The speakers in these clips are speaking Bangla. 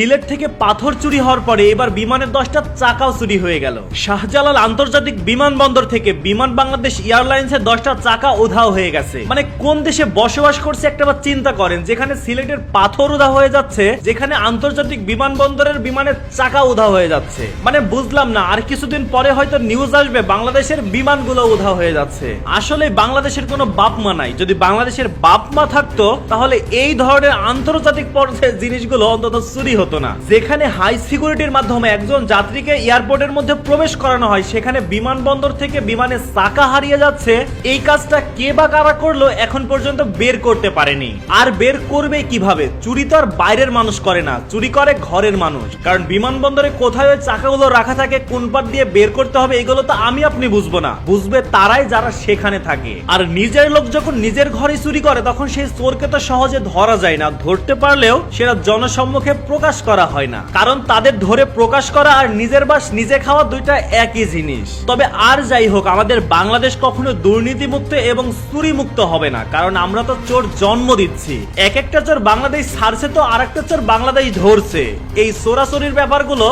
সিলেট থেকে পাথর চুরি হওয়ার পরে এবার বিমানের দশটা চাকাও চুরি হয়ে গেল। শাহজালাল আন্তর্জাতিক বিমানবন্দর থেকে বিমান বাংলাদেশ এয়ারলাইন্সের দশটা চাকা উধাও হয়ে গেছে। মানে কোন দেশে বসবাস করছে একটা বার চিন্তা করেন, যেখানে সিলেটের পাথর উধা হয়ে যাচ্ছে, যেখানে আন্তর্জাতিক বিমানবন্দরের বিমানের চাকা উধা হয়ে যাচ্ছে। মানে বুঝলাম না, আর কিছুদিন পরে হয়তো নিউজ আসবে, বাংলাদেশের বিমানগুলো উধা হয়ে যাচ্ছে। আসলে বাংলাদেশের কোনো বাপ মা নাই। যদি বাংলাদেশের বাপ মা থাকতো, তাহলে এই ধরনের আন্তর্জাতিক পর্যায়ের জিনিসগুলো অন্তত চুরি হতো। না যেখানে হাই সিকিউরিটির মাধ্যমে একজন যাত্রীকে এয়ারপোর্টের মধ্যে প্রবেশ করানো হয় সেখানে বিমানবন্দর থেকে বিমানের চাকা হারিয়ে যাচ্ছে এই কাজটা কে বা কারা করল এখন পর্যন্ত বের করতে পারেনি আর বের করবে কীভাবে চুরি তো আর বাইরের মানুষ করে না চুরি করে ঘরের মানুষ কারণ বিমানবন্দরে কোথায় ওই চাকাগুলো রাখা থাকে কোন পাট দিয়ে বের করতে হবে এগুলো তো আমি আপনি বুঝব না বুঝবে তারাই যারা সেখানে থাকে আর নিজের লোক যখন নিজের ঘরে চুরি করে তখন সেই চোরকে তো সহজে ধরা যায় না ধরতে পারলেও সেটা জনসম্মুখে প্রকাশ করা হয় না। কারণ তাদের ধরে প্রকাশ করা আর নিজের বাস, নিজে খাওয়া দুইটা একই জিনিস। তবে আর যাই হোক, আমাদের বাংলাদেশ কখনো দুর্নীতিমুক্ত এবং চুরি মুক্ত হবে না। কারণ আমরা তো চোর জন্ম দিচ্ছি। এক একটা চোর বাংলাদেশ ছাড়ছে তো আর একটা চোর বাংলাদেশ ধরছে। এই চোরাচুরির ব্যাপারগুলো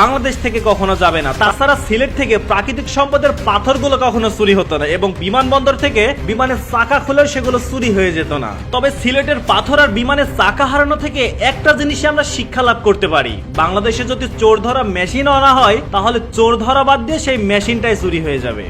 বাংলাদেশ থেকে কখনো যাবে না। তাছাড়া সিলেট থেকে প্রাকৃতিক সম্পদের পাথরগুলো কখনো চুরি হতো না এবং বিমানবন্দর থেকে বিমানের চাকা খুলেও সেগুলো চুরি হয়ে যেত না। তবে সিলেটের পাথর আর বিমানের চাকা হারানো থেকে একটা জিনিসে আমরা শিক্ষা লাভ করতে পারি। বাংলাদেশে যদি চোর ধরা মেশিন আনা হয়, তাহলে চোর ধরা বাদ দিয়ে সেই মেশিনটাই চুরি হয়ে যাবে।